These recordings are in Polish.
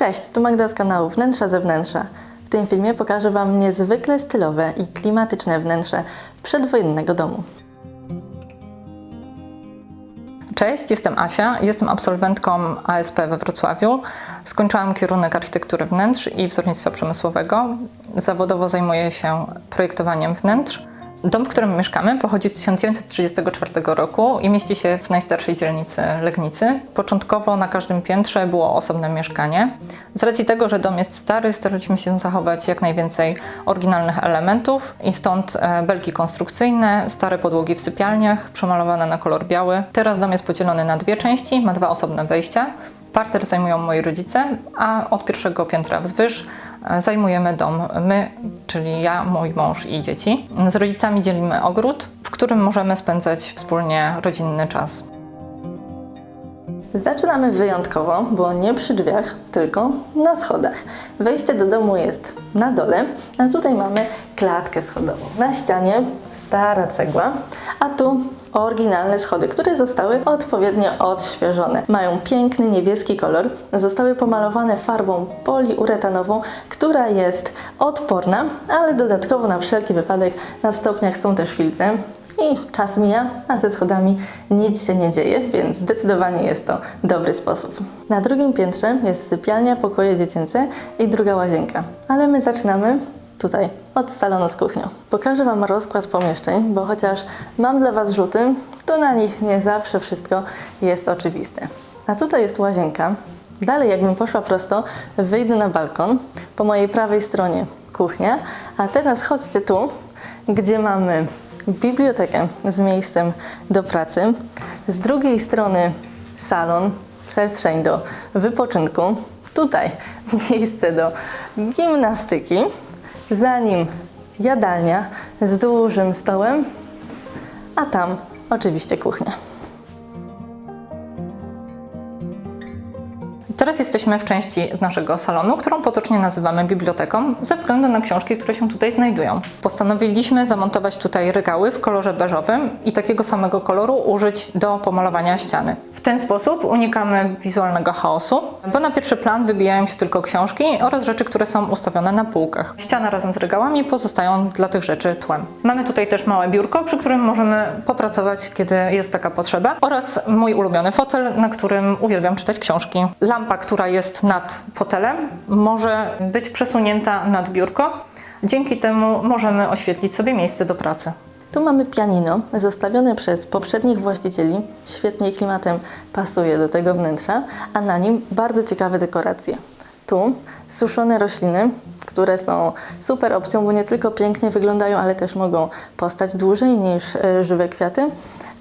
Cześć, tu Magda z kanału Wnętrza Zewnętrza. W tym filmie pokażę Wam niezwykle stylowe i klimatyczne wnętrze przedwojennego domu. Cześć, jestem Asia, jestem absolwentką ASP we Wrocławiu. Skończyłam kierunek architektury wnętrz i wzornictwa przemysłowego. Zawodowo zajmuję się projektowaniem wnętrz. Dom, w którym mieszkamy, pochodzi z 1934 roku i mieści się w najstarszej dzielnicy Legnicy. Początkowo na każdym piętrze było osobne mieszkanie. Z racji tego, że dom jest stary, staraliśmy się zachować jak najwięcej oryginalnych elementów i stąd e, belki konstrukcyjne, stare podłogi w sypialniach, przemalowane na kolor biały. Teraz dom jest podzielony na dwie części, ma dwa osobne wejścia. Parter zajmują moi rodzice, a od pierwszego piętra wzwyż e, zajmujemy dom my, czyli ja, mój mąż i dzieci. Z rodzicami dzielimy ogród, w którym możemy spędzać wspólnie rodzinny czas. Zaczynamy wyjątkowo, bo nie przy drzwiach, tylko na schodach. Wejście do domu jest na dole, a tutaj mamy klatkę schodową. Na ścianie stara cegła, a tu oryginalne schody, które zostały odpowiednio odświeżone. Mają piękny niebieski kolor, zostały pomalowane farbą poliuretanową, która jest odporna, ale dodatkowo na wszelki wypadek na stopniach są też filce, i czas mija, a ze schodami nic się nie dzieje, więc zdecydowanie jest to dobry sposób. Na drugim piętrze jest sypialnia, pokoje dziecięce i druga łazienka, ale my zaczynamy tutaj od salonu z kuchnią. Pokażę Wam rozkład pomieszczeń, bo chociaż mam dla Was rzuty, to na nich nie zawsze wszystko jest oczywiste. A tutaj jest łazienka. Dalej, jakbym poszła prosto, wyjdę na balkon. Po mojej prawej stronie kuchnia, a teraz chodźcie tu, gdzie mamy bibliotekę z miejscem do pracy. Z drugiej strony salon, przestrzeń do wypoczynku. Tutaj miejsce do gimnastyki. Za nim jadalnia z dużym stołem, a tam oczywiście kuchnia. Teraz jesteśmy w części naszego salonu, którą potocznie nazywamy biblioteką, ze względu na książki, które się tutaj znajdują. Postanowiliśmy zamontować tutaj regały w kolorze beżowym i takiego samego koloru użyć do pomalowania ściany. W ten sposób unikamy wizualnego chaosu, bo na pierwszy plan wybijają się tylko książki oraz rzeczy, które są ustawione na półkach. Ściana razem z regałami pozostają dla tych rzeczy tłem. Mamy tutaj też małe biurko, przy którym możemy popracować, kiedy jest taka potrzeba, oraz mój ulubiony fotel, na którym uwielbiam czytać książki. Lampa, która jest nad fotelem, może być przesunięta nad biurko. Dzięki temu możemy oświetlić sobie miejsce do pracy. Tu mamy pianino zostawione przez poprzednich właścicieli. Świetnie klimatem pasuje do tego wnętrza, a na nim bardzo ciekawe dekoracje. Tu suszone rośliny, które są super opcją, bo nie tylko pięknie wyglądają, ale też mogą postać dłużej niż e, żywe kwiaty.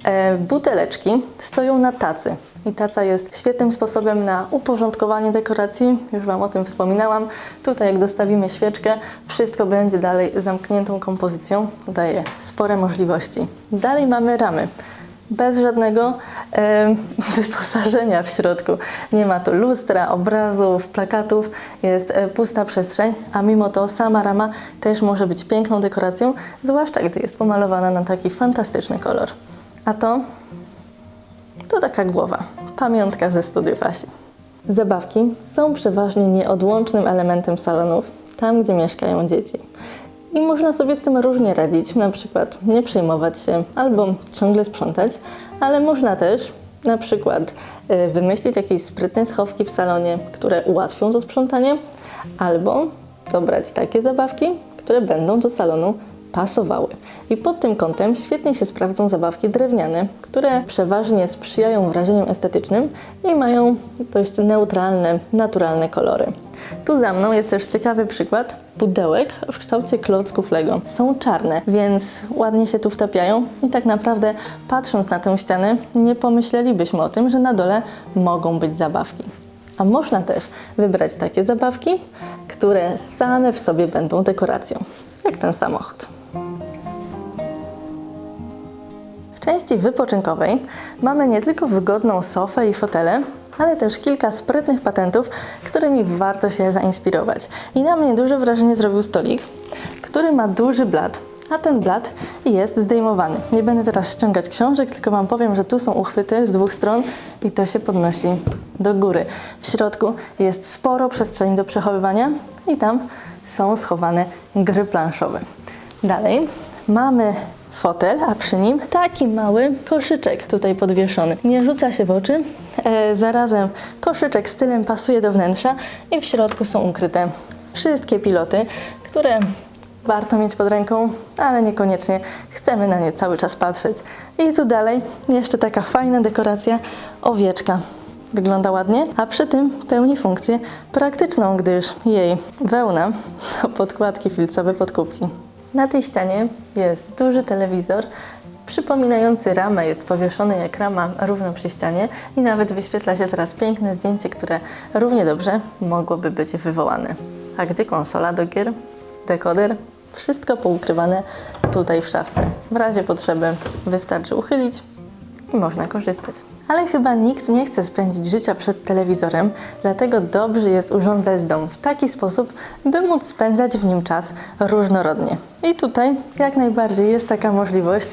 E, buteleczki stoją na tacy. I taca jest świetnym sposobem na uporządkowanie dekoracji. Już Wam o tym wspominałam. Tutaj, jak dostawimy świeczkę, wszystko będzie dalej zamkniętą kompozycją. Daje spore możliwości. Dalej mamy ramy. Bez żadnego e, wyposażenia w środku. Nie ma tu lustra, obrazów, plakatów. Jest e, pusta przestrzeń, a mimo to sama rama też może być piękną dekoracją, zwłaszcza gdy jest pomalowana na taki fantastyczny kolor. A to to taka głowa. Pamiątka ze studiów Asi. Zabawki są przeważnie nieodłącznym elementem salonów, tam gdzie mieszkają dzieci. I można sobie z tym różnie radzić, na przykład nie przejmować się albo ciągle sprzątać, ale można też na przykład y, wymyślić jakieś sprytne schowki w salonie, które ułatwią to sprzątanie, albo dobrać takie zabawki, które będą do salonu pasowały. I pod tym kątem świetnie się sprawdzą zabawki drewniane, które przeważnie sprzyjają wrażeniom estetycznym i mają dość neutralne, naturalne kolory. Tu za mną jest też ciekawy przykład pudełek w kształcie klocków Lego. Są czarne, więc ładnie się tu wtapiają i tak naprawdę patrząc na tę ścianę nie pomyślelibyśmy o tym, że na dole mogą być zabawki. A można też wybrać takie zabawki, które same w sobie będą dekoracją, jak ten samochód. Części wypoczynkowej mamy nie tylko wygodną sofę i fotele, ale też kilka sprytnych patentów, którymi warto się zainspirować. I na mnie duże wrażenie zrobił stolik, który ma duży blat, a ten blat jest zdejmowany. Nie będę teraz ściągać książek, tylko Wam powiem, że tu są uchwyty z dwóch stron i to się podnosi do góry. W środku jest sporo przestrzeni do przechowywania i tam są schowane gry planszowe. Dalej mamy fotel, a przy nim taki mały koszyczek tutaj podwieszony. Nie rzuca się w oczy, e, zarazem koszyczek stylem pasuje do wnętrza i w środku są ukryte wszystkie piloty, które warto mieć pod ręką, ale niekoniecznie chcemy na nie cały czas patrzeć. I tu dalej jeszcze taka fajna dekoracja owieczka. Wygląda ładnie, a przy tym pełni funkcję praktyczną, gdyż jej wełna to podkładki filcowe pod kubki. Na tej ścianie jest duży telewizor, przypominający ramę, jest powieszony jak rama równo przy ścianie i nawet wyświetla się teraz piękne zdjęcie, które równie dobrze mogłoby być wywołane. A gdzie konsola do gier? Dekoder? Wszystko poukrywane tutaj w szafce. W razie potrzeby wystarczy uchylić i można korzystać. Ale chyba nikt nie chce spędzić życia przed telewizorem, dlatego dobrze jest urządzać dom w taki sposób, by móc spędzać w nim czas różnorodnie. I tutaj jak najbardziej jest taka możliwość.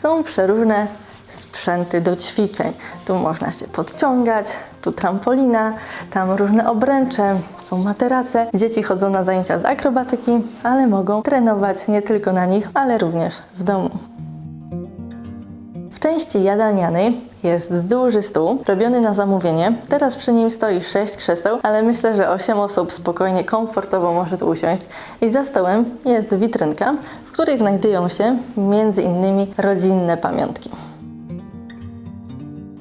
Są przeróżne sprzęty do ćwiczeń. Tu można się podciągać, tu trampolina, tam różne obręcze, są materace. Dzieci chodzą na zajęcia z akrobatyki, ale mogą trenować nie tylko na nich, ale również w domu. Części jadalnianej jest duży stół, robiony na zamówienie. Teraz przy nim stoi 6 krzeseł, ale myślę, że 8 osób spokojnie, komfortowo może tu usiąść. I za stołem jest witrynka, w której znajdują się innymi rodzinne pamiątki.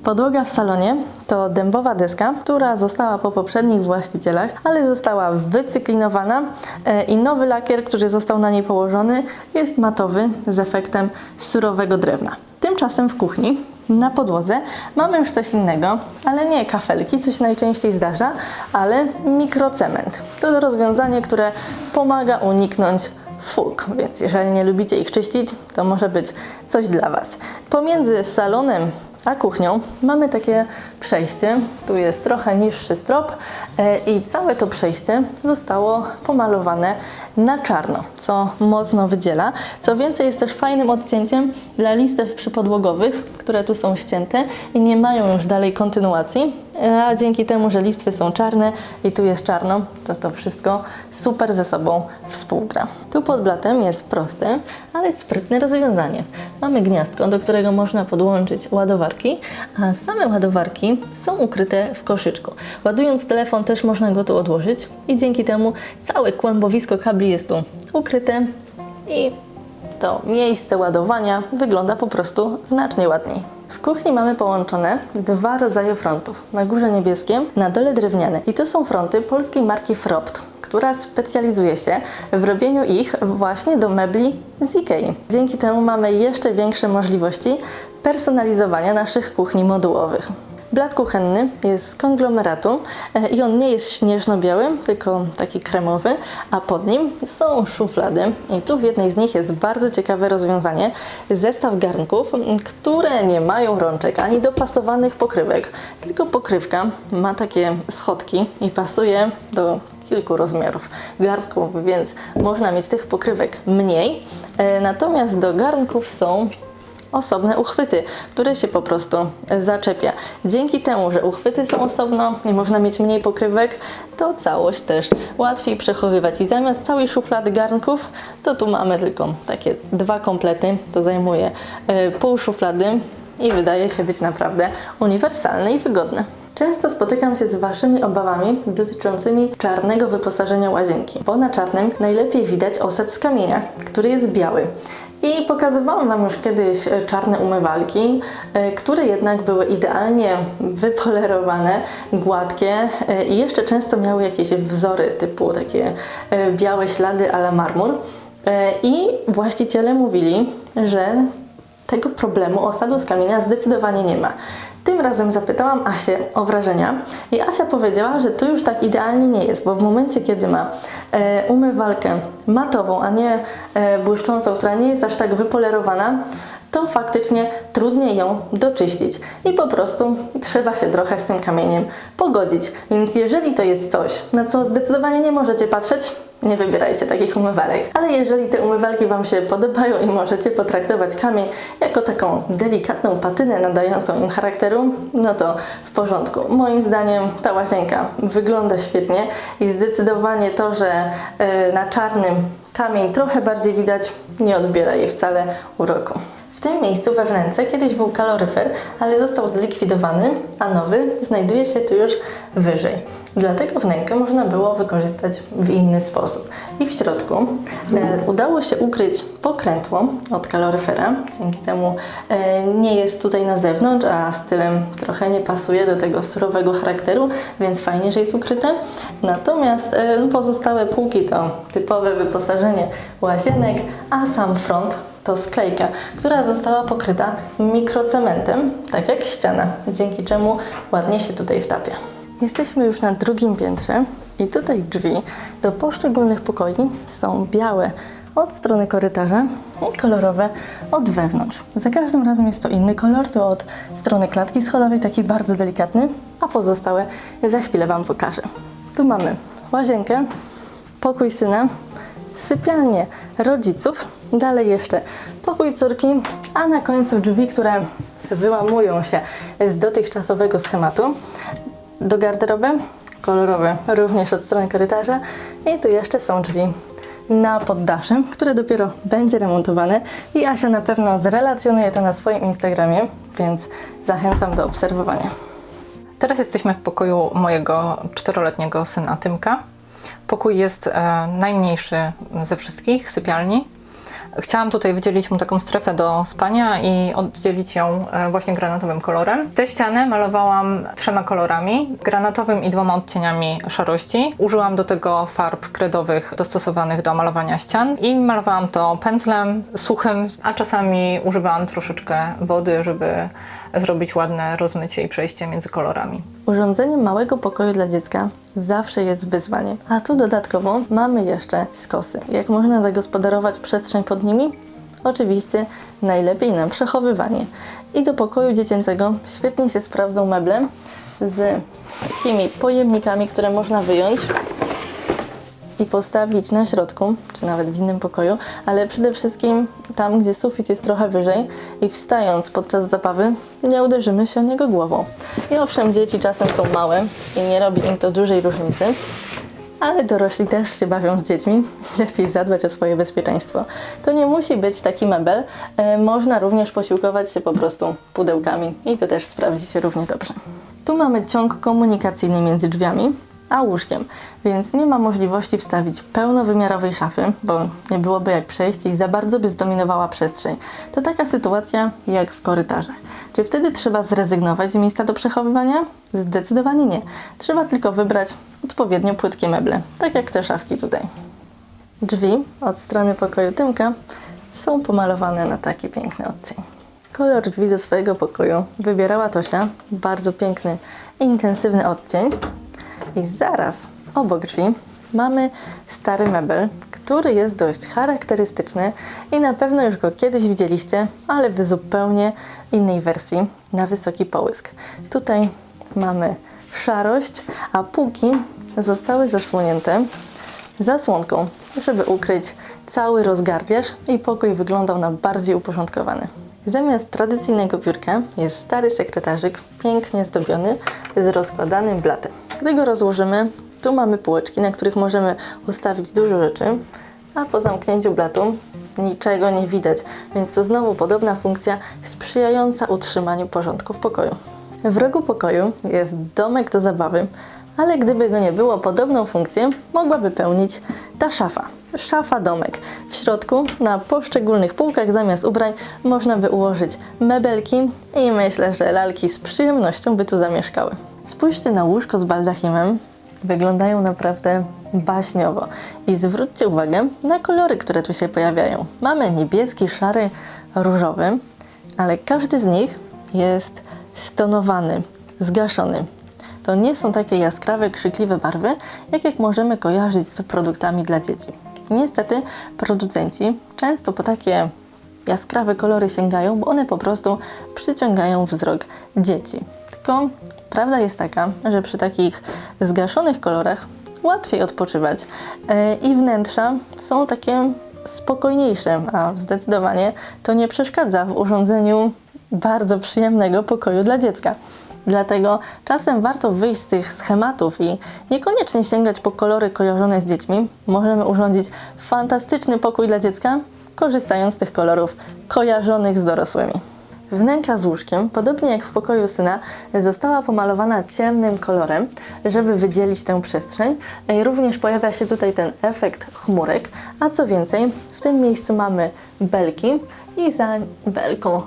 Podłoga w salonie to dębowa deska, która została po poprzednich właścicielach, ale została wycyklinowana e, i nowy lakier, który został na niej położony, jest matowy z efektem surowego drewna. Tymczasem w kuchni na podłodze mamy już coś innego, ale nie kafelki, co się najczęściej zdarza, ale mikrocement. To rozwiązanie, które pomaga uniknąć fuk, więc jeżeli nie lubicie ich czyścić, to może być coś dla Was. Pomiędzy salonem a kuchnią mamy takie przejście. Tu jest trochę niższy strop e, i całe to przejście zostało pomalowane na czarno, co mocno wydziela. Co więcej, jest też fajnym odcięciem dla listew przypodłogowych, które tu są ścięte i nie mają już dalej kontynuacji. A dzięki temu, że listwy są czarne i tu jest czarno, to to wszystko super ze sobą współgra. Tu pod blatem jest proste, ale sprytne rozwiązanie. Mamy gniazdko, do którego można podłączyć ładowarki, a same ładowarki są ukryte w koszyczku. Ładując telefon też można go tu odłożyć i dzięki temu całe kłębowisko kabli jest tu ukryte i to miejsce ładowania wygląda po prostu znacznie ładniej. W kuchni mamy połączone dwa rodzaje frontów. Na górze niebieskie, na dole drewniane. I to są fronty polskiej marki Fropt, która specjalizuje się w robieniu ich właśnie do mebli z Ikei. Dzięki temu mamy jeszcze większe możliwości personalizowania naszych kuchni modułowych. Blat kuchenny jest z konglomeratu e, i on nie jest śnieżno-biały, tylko taki kremowy, a pod nim są szuflady i tu w jednej z nich jest bardzo ciekawe rozwiązanie. Zestaw garnków, które nie mają rączek ani dopasowanych pokrywek, tylko pokrywka ma takie schodki i pasuje do kilku rozmiarów garnków, więc można mieć tych pokrywek mniej. E, Natomiast do garnków są osobne uchwyty, które się po prostu zaczepia. Dzięki temu, że uchwyty są osobno i można mieć mniej pokrywek, to całość też łatwiej przechowywać. I zamiast całej szuflady garnków, to tu mamy tylko takie dwa komplety. To zajmuje e, pół szuflady i wydaje się być naprawdę uniwersalne i wygodne. Często spotykam się z Waszymi obawami dotyczącymi czarnego wyposażenia łazienki, bo na czarnym najlepiej widać osad z kamienia, który jest biały. I pokazywałam Wam już kiedyś e, czarne umywalki, e, które jednak były idealnie wypolerowane, gładkie e, i jeszcze często miały jakieś wzory typu takie białe ślady ala marmur. I właściciele mówili, że tego problemu osadu z kamienia zdecydowanie nie ma. Tym razem zapytałam Asię o wrażenia i Asia powiedziała, że tu już tak idealnie nie jest, bo w momencie, kiedy ma e, umywalkę matową, a nie e, błyszczącą, która nie jest aż tak wypolerowana, to faktycznie trudniej ją doczyścić i po prostu trzeba się trochę z tym kamieniem pogodzić. Więc jeżeli to jest coś, na co zdecydowanie nie możecie patrzeć, nie wybierajcie takich umywalek. Ale jeżeli te umywalki Wam się podobają i możecie potraktować kamień jako taką delikatną patynę nadającą im charakteru, no to w porządku. Moim zdaniem ta łazienka wygląda świetnie i zdecydowanie to, że e, na czarnym kamień trochę bardziej widać, nie odbiera jej wcale uroku. Tym miejscu we kiedyś był kaloryfer, ale został zlikwidowany, a nowy znajduje się tu już wyżej. Dlatego wnękę można było wykorzystać w inny sposób. I w środku e, udało się ukryć pokrętło od kaloryfera. Dzięki temu e, nie jest tutaj na zewnątrz, a stylem trochę nie pasuje do tego surowego charakteru, więc fajnie, że jest ukryte. Natomiast e, pozostałe półki to typowe wyposażenie łazienek, a sam front to sklejka, która została pokryta mikrocementem, tak jak ściana, dzięki czemu ładnie się tutaj wtapia. Jesteśmy już na drugim piętrze i tutaj drzwi do poszczególnych pokoi są białe od strony korytarza i kolorowe od wewnątrz. Za każdym razem jest to inny kolor, to od strony klatki schodowej taki bardzo delikatny, a pozostałe za chwilę Wam pokażę. Tu mamy łazienkę, pokój syna, sypialnię rodziców, dalej jeszcze pokój córki, a na końcu drzwi, które wyłamują się z dotychczasowego schematu do garderoby, kolorowe również od strony korytarza i tu jeszcze są drzwi na poddasze, które dopiero będzie remontowane i Asia na pewno zrelacjonuje to na swoim Instagramie, więc zachęcam do obserwowania. Teraz jesteśmy w pokoju mojego czteroletniego syna Tymka. Pokój jest e, najmniejszy ze wszystkich sypialni. Chciałam tutaj wydzielić mu taką strefę do spania i oddzielić ją e, właśnie granatowym kolorem. Te ściany malowałam trzema kolorami, granatowym i dwoma odcieniami szarości. Użyłam do tego farb kredowych dostosowanych do malowania ścian i malowałam to pędzlem suchym, a czasami używałam troszeczkę wody, żeby zrobić ładne rozmycie i przejście między kolorami. Urządzenie małego pokoju dla dziecka zawsze jest wyzwaniem. A tu dodatkowo mamy jeszcze skosy. Jak można zagospodarować przestrzeń pod nimi? Oczywiście najlepiej na przechowywanie. I do pokoju dziecięcego świetnie się sprawdzą meble z takimi pojemnikami, które można wyjąć i postawić na środku, czy nawet w innym pokoju, ale przede wszystkim tam, gdzie sufit jest trochę wyżej i wstając podczas zabawy, nie uderzymy się o niego głową. I owszem, dzieci czasem są małe i nie robi im to dużej różnicy, ale dorośli też się bawią z dziećmi. Lepiej zadbać o swoje bezpieczeństwo. To nie musi być taki mebel. E, można również posiłkować się po prostu pudełkami i to też sprawdzi się równie dobrze. Tu mamy ciąg komunikacyjny między drzwiami a łóżkiem, więc nie ma możliwości wstawić pełnowymiarowej szafy, bo nie byłoby jak przejść i za bardzo by zdominowała przestrzeń. To taka sytuacja jak w korytarzach. Czy wtedy trzeba zrezygnować z miejsca do przechowywania? Zdecydowanie nie. Trzeba tylko wybrać odpowiednio płytkie meble, tak jak te szafki tutaj. Drzwi od strony pokoju Tymka są pomalowane na taki piękny odcień. Kolor drzwi do swojego pokoju wybierała Tosia, bardzo piękny, intensywny odcień. I zaraz obok drzwi mamy stary mebel, który jest dość charakterystyczny i na pewno już go kiedyś widzieliście, ale w zupełnie innej wersji na wysoki połysk. Tutaj mamy szarość, a półki zostały zasłonięte zasłonką, żeby ukryć cały rozgardiaż i pokój wyglądał na bardziej uporządkowany. Zamiast tradycyjnego biurka jest stary sekretarzyk, pięknie zdobiony z rozkładanym blatem. Gdy go rozłożymy, tu mamy półeczki, na których możemy ustawić dużo rzeczy, a po zamknięciu blatu niczego nie widać, więc to znowu podobna funkcja sprzyjająca utrzymaniu porządku w pokoju. W rogu pokoju jest domek do zabawy, ale gdyby go nie było, podobną funkcję mogłaby pełnić ta szafa. Szafa domek. W środku na poszczególnych półkach zamiast ubrań można by ułożyć mebelki i myślę, że lalki z przyjemnością by tu zamieszkały. Spójrzcie na łóżko z baldachimem. Wyglądają naprawdę baśniowo. I zwróćcie uwagę na kolory, które tu się pojawiają. Mamy niebieski, szary, różowy, ale każdy z nich jest stonowany, zgaszony. To nie są takie jaskrawe, krzykliwe barwy, jak jak możemy kojarzyć z produktami dla dzieci. Niestety producenci często po takie jaskrawe kolory sięgają, bo one po prostu przyciągają wzrok dzieci. Tylko prawda jest taka, że przy takich zgaszonych kolorach łatwiej odpoczywać E, i wnętrza są takie spokojniejsze, a zdecydowanie to nie przeszkadza w urządzeniu bardzo przyjemnego pokoju dla dziecka. Dlatego czasem warto wyjść z tych schematów i niekoniecznie sięgać po kolory kojarzone z dziećmi. Możemy urządzić fantastyczny pokój dla dziecka, korzystając z tych kolorów kojarzonych z dorosłymi. Wnęka z łóżkiem, podobnie jak w pokoju syna, została pomalowana ciemnym kolorem, żeby wydzielić tę przestrzeń. E, Również pojawia się tutaj ten efekt chmurek, a co więcej, w tym miejscu mamy belki i za belką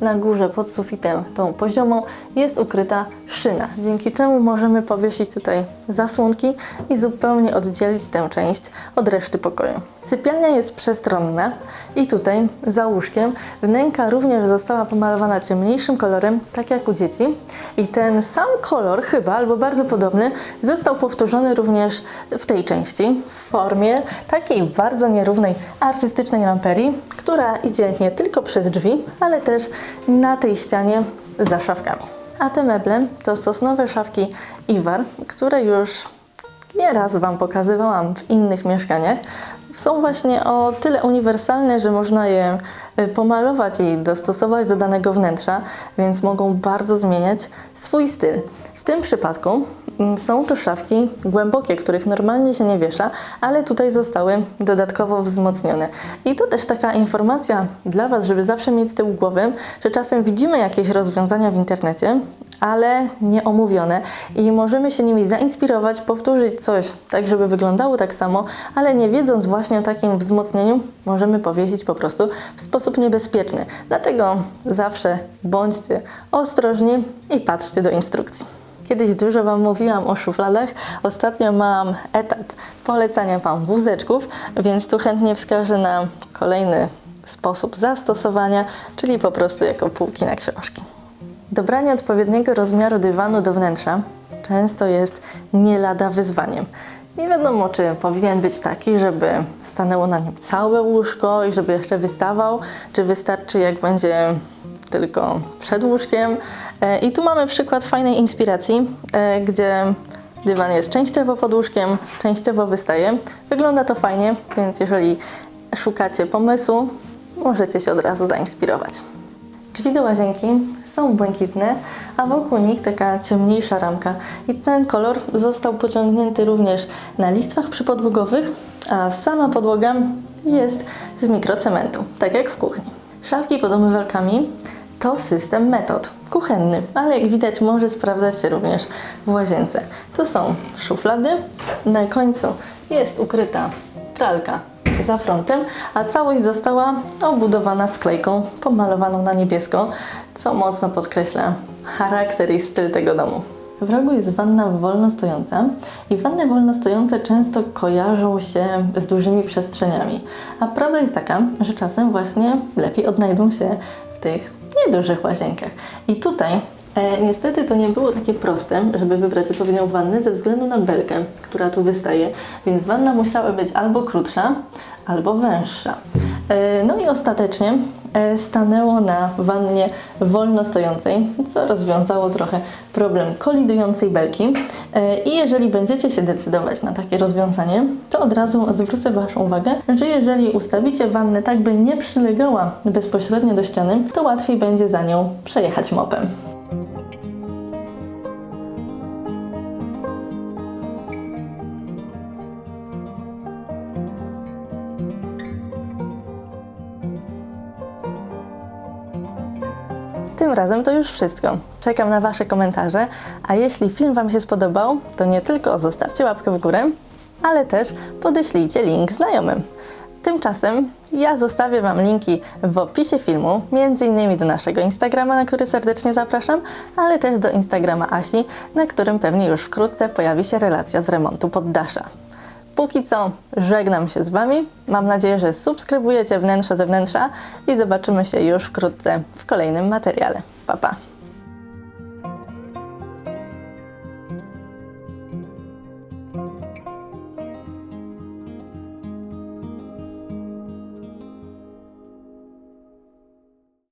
na górze pod sufitem, tą poziomą, jest ukryta szyna, dzięki czemu możemy powiesić tutaj zasłonki i zupełnie oddzielić tę część od reszty pokoju. Sypialnia jest przestronna i tutaj za łóżkiem wnęka również została pomalowana ciemniejszym kolorem, tak jak u dzieci. I ten sam kolor chyba, albo bardzo podobny, został powtórzony również w tej części w formie takiej bardzo nierównej artystycznej lamperii, która idzie nie tylko przez drzwi, ale też na tej ścianie za szafkami. A te meble to sosnowe szafki Iwar, które już nieraz Wam pokazywałam w innych mieszkaniach. Są właśnie o tyle uniwersalne, że można je y, pomalować i dostosować do danego wnętrza, więc mogą bardzo zmieniać swój styl. W tym przypadku mm, są to szafki głębokie, których normalnie się nie wiesza, ale tutaj zostały dodatkowo wzmocnione. I to też taka informacja dla Was, żeby zawsze mieć z tyłu głowy, że czasem widzimy jakieś rozwiązania w internecie, ale nieomówione i możemy się nimi zainspirować, powtórzyć coś tak, żeby wyglądało tak samo, ale nie wiedząc właśnie o takim wzmocnieniu, możemy powiesić po prostu w sposób niebezpieczny. Dlatego zawsze bądźcie ostrożni i patrzcie do instrukcji. Kiedyś dużo Wam mówiłam o szufladach. Ostatnio mam etap polecania Wam wózeczków, więc tu chętnie wskażę na kolejny sposób zastosowania, czyli po prostu jako półki na książki. Dobranie odpowiedniego rozmiaru dywanu do wnętrza często jest nie lada wyzwaniem. Nie wiadomo, czy powinien być taki, żeby stanęło na nim całe łóżko i żeby jeszcze wystawał, czy wystarczy jak będzie tylko przed łóżkiem. E, I tu mamy przykład fajnej inspiracji, e, gdzie dywan jest częściowo pod łóżkiem, częściowo wystaje. Wygląda to fajnie, więc jeżeli szukacie pomysłu, możecie się od razu zainspirować. Drzwi do łazienki są błękitne, a wokół nich taka ciemniejsza ramka. I ten kolor został pociągnięty również na listwach przypodłogowych, a sama podłoga jest z mikrocementu, tak jak w kuchni. Szafki pod umywalkami to system metod kuchenny, ale jak widać może sprawdzać się również w łazience. Tu są szuflady, na końcu jest ukryta pralka za frontem, a całość została obudowana sklejką pomalowaną na niebiesko, co mocno podkreśla charakter i styl tego domu. W rogu jest wanna wolno stojąca i wanny wolno stojące często kojarzą się z dużymi przestrzeniami. A prawda jest taka, że czasem właśnie lepiej odnajdą się w tych niedużych łazienkach. I tutaj e, niestety to nie było takie proste, żeby wybrać odpowiednią wannę ze względu na belkę, która tu wystaje, więc wanna musiała być albo krótsza, albo węższa. E, No i ostatecznie stanęło na wannie wolno stojącej, co rozwiązało trochę problem kolidującej belki. E, I jeżeli będziecie się decydować na takie rozwiązanie, to od razu zwrócę Waszą uwagę, że jeżeli ustawicie wannę tak, by nie przylegała bezpośrednio do ściany, to łatwiej będzie za nią przejechać mopem. Razem to już wszystko. Czekam na Wasze komentarze, a jeśli film Wam się spodobał, to nie tylko zostawcie łapkę w górę, ale też podeślijcie link znajomym. Tymczasem ja zostawię Wam linki w opisie filmu, innymi do naszego Instagrama, na który serdecznie zapraszam, ale też do Instagrama Asi, na którym pewnie już wkrótce pojawi się relacja z remontu poddasza. Póki co żegnam się z Wami. Mam nadzieję, że subskrybujecie wnętrze ze wnętrza i zobaczymy się już wkrótce w kolejnym materiale. Pa, pa!